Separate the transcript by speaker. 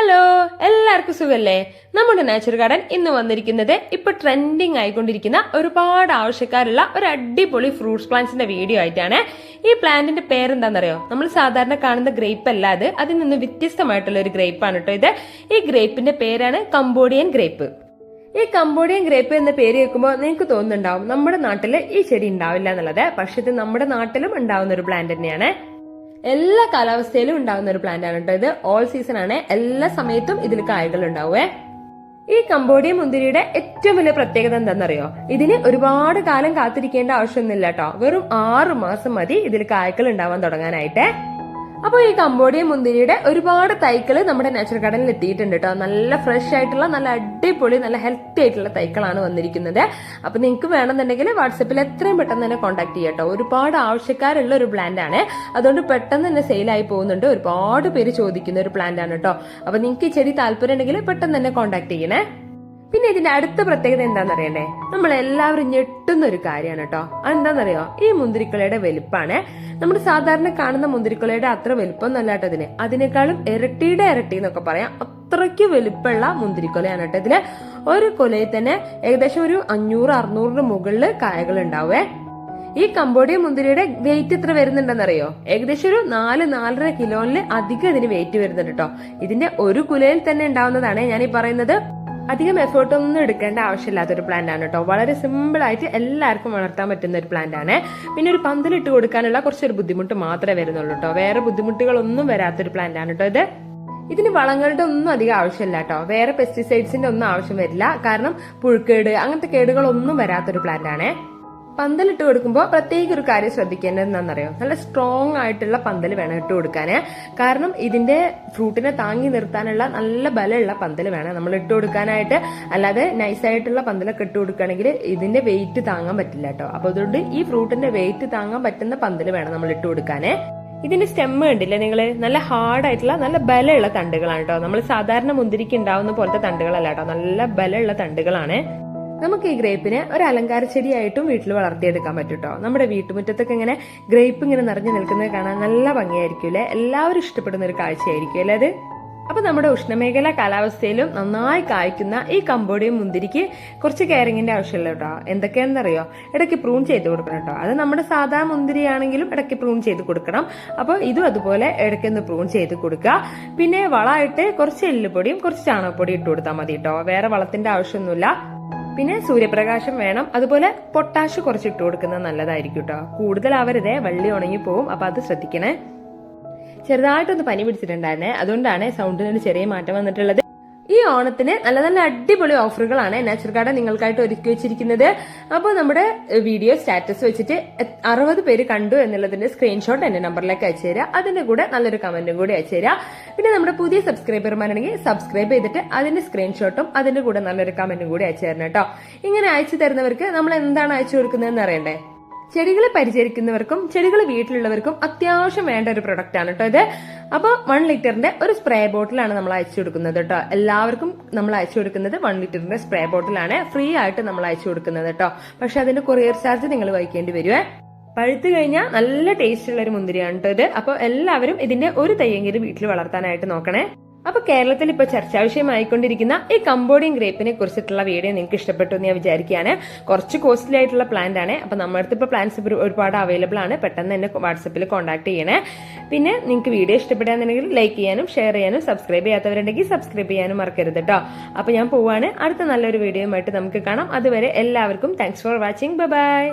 Speaker 1: Hello എല്ലാവർക്കും സുഖല്ലേ? നമ്മുടെ നാച്ചുറൽ ഗാർഡൻ ഇന്ന് വന്നിരിക്കുന്നത് ഇപ്പൊ ട്രെൻഡിങ് ആയിക്കൊണ്ടിരിക്കുന്ന ഒരുപാട് ആവശ്യക്കാരുള്ള ഒരു അടിപൊളി ഫ്രൂട്ട്സ് പ്ലാന്റ്സിന്റെ വീഡിയോ ആയിട്ടാണ്. ഈ പ്ലാന്റിന്റെ പേരെന്താണെന്നറിയോ നമ്മൾ സാധാരണ കാണുന്ന ഗ്രേപ്പ് അല്ല അത്. അതിൽ നിന്ന് വ്യത്യസ്തമായിട്ടുള്ള ഒരു ഗ്രേപ്പ് ആണ് കേട്ടോ ഇത്. ഈ ഗ്രേപ്പിന്റെ പേരാണ് കംബോഡിയൻ ഗ്രേപ്പ് ഈ കംബോഡിയൻ ഗ്രേപ്പ് എന്ന പേര് കേൾക്കുമ്പോൾ നിങ്ങൾക്ക് തോന്നുന്നുണ്ടാവും നമ്മുടെ നാട്ടിൽ ഈ ചെടി ഉണ്ടാവില്ല എന്നുള്ളത്. പക്ഷെ ഇത് നമ്മുടെ നാട്ടിലും ഉണ്ടാവുന്ന ഒരു പ്ലാന്റ് തന്നെയാണ്. എല്ലാ കാലാവസ്ഥയിലും ഉണ്ടാകുന്ന ഒരു പ്ലാന്റ് ആണ് കേട്ടോ ഇത്. ഓൾ സീസൺ ആണ്. എല്ലാ സമയത്തും ഇതിൽ കായകൾ ഉണ്ടാവുമേ ഈ കമ്പോഡിയ മുന്തിരിയുടെ ഏറ്റവും വലിയ പ്രത്യേകത എന്താണെന്നറിയോ? ഇതിന് ഒരുപാട് കാലം കാത്തിരിക്കേണ്ട ആവശ്യമൊന്നുമില്ല കേട്ടോ വെറും ആറു മാസം മതി ഇതിൽ കായ്ക്കൾ ഉണ്ടാവാൻ തുടങ്ങാനായിട്ട്. അപ്പോൾ ഈ കമ്പോഡിയ മുന്തിരിയുടെ ഒരുപാട് തൈക്കൾ നമ്മുടെ നാച്ചുറൽ ഗാർഡനിൽ എത്തിയിട്ടുണ്ട് കേട്ടോ നല്ല ഫ്രഷ് ആയിട്ടുള്ള നല്ല അടിപൊളി നല്ല ഹെൽത്തി ആയിട്ടുള്ള തൈകളാണ് വന്നിരിക്കുന്നത്. അപ്പോൾ നിങ്ങൾക്ക് വേണമെന്നുണ്ടെങ്കിൽ വാട്സപ്പിൽ എത്രയും പെട്ടെന്ന് തന്നെ കോൺടാക്ട് ചെയ്യാം കേട്ടോ ഒരുപാട് ആവശ്യക്കാരുള്ള ഒരു പ്ലാന്റ് ആണ്. അതുകൊണ്ട് പെട്ടെന്ന് തന്നെ സെയിലായി പോകുന്നുണ്ട്. ഒരുപാട് പേര് ചോദിക്കുന്ന ഒരു പ്ലാന്റ് ആണ് കേട്ടോ അപ്പോൾ നിങ്ങൾക്ക് ചെടി താല്പര്യം ഉണ്ടെങ്കിൽ പെട്ടെന്ന് തന്നെ കോൺടാക്ട് ചെയ്യണേ. പിന്നെ ഇതിന്റെ അടുത്ത പ്രത്യേകത എന്താണെന്നറിയണ്ടേ നമ്മൾ എല്ലാവരും ഞെട്ടുന്ന ഒരു കാര്യമാണ് കേട്ടോ. അതെന്താണെന്നറിയോ ഈ മുന്തിരിക്കളയുടെ വലിപ്പാണ്. നമ്മൾ സാധാരണ കാണുന്ന മുന്തിരിക്കളയുടെ അത്ര വലിപ്പം നല്ല കേട്ടോ ഇതിന്. അതിനേക്കാളും ഇരട്ടിയുടെ ഇരട്ടി എന്നൊക്കെ പറയാം. അത്രയ്ക്ക് വലിപ്പമുള്ള മുന്തിരിക്കൊലയാണ് കേട്ടോ ഇതിൽ. ഒരു കൊലയിൽ തന്നെ ഏകദേശം ഒരു അഞ്ഞൂറ് അറുന്നൂറിന് മുകളിൽ കായകൾ ഉണ്ടാവേ. ഈ കമ്പോഡിയ മുന്തിരിയുടെ വെയിറ്റ് എത്ര വരുന്നുണ്ടെന്നറിയോ? ഏകദേശം ഒരു നാല് നാലര കിലോയിൽ അധികം ഇതിന് വെയിറ്റ് വരുന്നുണ്ട് കേട്ടോ. ഇതിന്റെ ഒരു കുലയിൽ തന്നെ ഉണ്ടാവുന്നതാണ് ഞാൻ ഈ പറയുന്നത്. അധികം എഫേർട്ട് ഒന്നും എടുക്കേണ്ട ആവശ്യമില്ലാത്ത ഒരു പ്ലാന്റ് ആണ് കേട്ടോ വളരെ സിമ്പിൾ ആയിട്ട് എല്ലാവർക്കും വളർത്താൻ പറ്റുന്ന ഒരു പ്ലാന്റ് ആണ്. പിന്നെ ഒരു പന്തലിട്ട് കൊടുക്കാനുള്ള കുറച്ചൊരു ബുദ്ധിമുട്ട് മാത്രമേ വരുന്നുള്ളൂ കേട്ടോ വേറെ ബുദ്ധിമുട്ടുകളൊന്നും വരാത്തൊരു പ്ലാന്റ് ആണ് കേട്ടോ ഇത്. ഇതിന് വളങ്ങളുടെ ഒന്നും അധികം ആവശ്യമില്ല കേട്ടോ വേറെ പെസ്റ്റിസൈഡ്സിന്റെ ഒന്നും ആവശ്യം വരില്ല. കാരണം പുഴുക്കേട് അങ്ങനത്തെ കേടുകളൊന്നും വരാത്തൊരു പ്ലാന്റ് ആണ്. പന്തലിട്ട് കൊടുക്കുമ്പോൾ പ്രത്യേക ഒരു കാര്യം ശ്രദ്ധിക്കേണ്ടത് എന്താണെന്നറിയോ? നല്ല സ്ട്രോങ് ആയിട്ടുള്ള പന്തൽ വേണം ഇട്ട് കൊടുക്കാന്. കാരണം ഇതിന്റെ ഫ്രൂട്ടിനെ താങ്ങി നിർത്താനുള്ള നല്ല ബലമുള്ള പന്തൽ വേണം നമ്മൾ ഇട്ട് കൊടുക്കാനായിട്ട്. അല്ലാതെ നൈസായിട്ടുള്ള പന്തലൊക്കെ ഇട്ട് കൊടുക്കുകയാണെങ്കിൽ ഇതിന്റെ വെയിറ്റ് താങ്ങാൻ പറ്റില്ല കേട്ടോ. അപ്പൊ അതുകൊണ്ട് ഈ ഫ്രൂട്ടിന്റെ വെയിറ്റ് താങ്ങാൻ പറ്റുന്ന പന്തൽ വേണം നമ്മൾ ഇട്ട് കൊടുക്കാനേ. ഇതിന്റെ സ്റ്റെമ്മ് കണ്ടില്ലേ നിങ്ങൾ നല്ല ഹാർഡ് ആയിട്ടുള്ള നല്ല ബലമുള്ള തണ്ടുകളാണ് കേട്ടോ. നമ്മൾ സാധാരണ മുന്തിരിക്ക് ഉണ്ടാവുന്ന പോലത്തെ തണ്ടുകളല്ല കേട്ടോ. നല്ല ബലമുള്ള തണ്ടുകളാണ്. നമുക്ക് ഈ ഗ്രേപ്പിനെ ഒരു അലങ്കാര ചെടിയായിട്ടും വീട്ടിൽ വളർത്തിയെടുക്കാൻ പറ്റൂട്ടോ. നമ്മുടെ വീട്ടുമുറ്റത്തൊക്കെ ഇങ്ങനെ ഗ്രേപ്പ് ഇങ്ങനെ നിറഞ്ഞു നിൽക്കുന്നത് കാണാൻ നല്ല ഭംഗിയായിരിക്കും അല്ലെ? എല്ലാവരും ഇഷ്ടപ്പെടുന്ന ഒരു കാഴ്ചയായിരിക്കും അല്ലേ അത്? അപ്പൊ നമ്മുടെ ഉഷ്ണമേഖല കാലാവസ്ഥയിലും നന്നായി കായ്ക്കുന്ന ഈ കമ്പോഡിയം മുന്തിരിക്ക് കുറച്ച് കെയറിങ്ങിന്റെ ആവശ്യമില്ല കേട്ടോ. എന്തൊക്കെയാണെന്നറിയോ? ഇടയ്ക്ക് പ്രൂൺ ചെയ്ത് കൊടുക്കണം കേട്ടോ. അത് നമ്മുടെ സാധാ മുന്തിരിയാണെങ്കിലും ഇടയ്ക്ക് പ്രൂൺ ചെയ്ത് കൊടുക്കണം. അപ്പോൾ ഇതും അതുപോലെ ഇടയ്ക്കൊന്ന് പ്രൂൺ ചെയ്ത് കൊടുക്കുക. പിന്നെ വളമായിട്ട് കുറച്ച് എല്ലുപൊടിയും കുറച്ച് ചാണകപ്പൊടിയും ഇട്ട് കൊടുത്താൽ മതി കേട്ടോ. വേറെ വളത്തിന്റെ ആവശ്യമൊന്നുമില്ല. പിന്നെ സൂര്യപ്രകാശം വേണം. അതുപോലെ പൊട്ടാഷ് കുറച്ച് ഇട്ട് കൊടുക്കുന്നത് നല്ലതായിരിക്കും കേട്ടോ കൂടുതൽ അവരത് വള്ളി ഉണങ്ങി പോവും. അപ്പൊ അത് ശ്രദ്ധിക്കണേ. ചെറുതായിട്ടൊന്ന് പനി പിടിച്ചിട്ടുണ്ടായിരുന്നേ. അതുകൊണ്ടാണ് സൗണ്ടിനൊരു ചെറിയ മാറ്റം വന്നിട്ടുള്ളത്. ഈ ഓണത്തിന് നല്ല നല്ല അടിപൊളി ഓഫറുകളാണ് നാച്ചുറൽ ഗാർഡൻ നിങ്ങൾക്കായിട്ട് ഒരുക്കി വെച്ചിരിക്കുന്നത്. അപ്പോൾ നമ്മുടെ വീഡിയോ സ്റ്റാറ്റസ് വെച്ചിട്ട് അറുപത് പേര് കണ്ടു എന്നുള്ളതിന്റെ സ്ക്രീൻഷോട്ട് എന്റെ നമ്പറിലേക്ക് അയച്ചു തരിക അതിന്റെ കൂടെ നല്ലൊരു കമന്റും കൂടി അയച്ചു പിന്നെ നമ്മുടെ പുതിയ സബ്സ്ക്രൈബർമാരാണെങ്കിൽ സബ്സ്ക്രൈബ് ചെയ്തിട്ട് അതിന്റെ സ്ക്രീൻഷോട്ടും അതിന്റെ കൂടെ നല്ലൊരു കമന്റും കൂടി അയച്ചു തരണം കേട്ടോ. ഇങ്ങനെ അയച്ചു തരുന്നവർക്ക് നമ്മൾ എന്താണ് അയച്ചു കൊടുക്കുന്നതെന്ന് അറിയണ്ടേ? ചെടികളെ പരിചരിക്കുന്നവർക്കും ചെടികൾ വീട്ടിലുള്ളവർക്കും അത്യാവശ്യം വേണ്ട ഒരു പ്രൊഡക്റ്റ് ആണ് കേട്ടോ ഇത്. അപ്പോൾ വൺ ലിറ്ററിന്റെ ഒരു സ്പ്രേ ബോട്ടിലാണ് നമ്മൾ അയച്ചു കൊടുക്കുന്നത് കേട്ടോ എല്ലാവർക്കും നമ്മൾ അയച്ചു കൊടുക്കുന്നത് വൺ ലിറ്ററിന്റെ സ്പ്രേ ബോട്ടിലാണ് ഫ്രീ ആയിട്ട് നമ്മൾ അയച്ചു കൊടുക്കുന്നത് കേട്ടോ പക്ഷെ അതിന്റെ കൊറിയർ ചാർജ് നിങ്ങൾ വഹിക്കേണ്ടി വരുവേ. പഴുത്തു കഴിഞ്ഞാൽ നല്ല ടേസ്റ്റ് ഉള്ള ഒരു മുന്തിരിയാണ് കേട്ടോ ഇത്. അപ്പോൾ എല്ലാവരും ഇതിന്റെ ഒരു തയ്യെങ്കിലും വീട്ടിൽ വളർത്താനായിട്ട് നോക്കണേ. അപ്പൊ കേരളത്തിൽ ഇപ്പൊ ചർച്ചാവിഷയമായിക്കൊണ്ടിരിക്കുന്ന ഈ കമ്പോഡിയൻ ഗ്രേപ്പിനെ കുറിച്ചിട്ടുള്ള വീഡിയോ നിങ്ങൾക്ക് ഇഷ്ടപ്പെട്ടു എന്ന് ഞാൻ വിചാരിക്കുകയാണ്. കുറച്ച് കോസ്റ്റ്ലി ആയിട്ടുള്ള പ്ലാന്റ് ആണ്. അപ്പൊ നമ്മുടെ അടുത്ത് ഇപ്പൊ പ്ലാന്റ്സ് ഒരുപാട് അവൈലബിൾ ആണ്. പെട്ടെന്ന് തന്നെ വാട്സപ്പിൽ കോൺടാക്ട് ചെയ്യണേ. പിന്നെ നിങ്ങൾക്ക് വീഡിയോ ഇഷ്ടപ്പെടുകയാണെന്നുണ്ടെങ്കിൽ ലൈക്ക് ചെയ്യാനും ഷെയർ ചെയ്യാനും സബ്സ്ക്രൈബ് ചെയ്യാത്തവരുണ്ടെങ്കിൽ സബ്സ്ക്രൈബ് ചെയ്യാനും മറക്കരുത് കേട്ടോ അപ്പൊ ഞാൻ പോവാണ്. അടുത്ത നല്ലൊരു വീഡിയോയുമായിട്ട് നമുക്ക് കാണാം. അതുവരെ എല്ലാവർക്കും താങ്ക്സ് ഫോർ വാച്ചിങ് ബൈ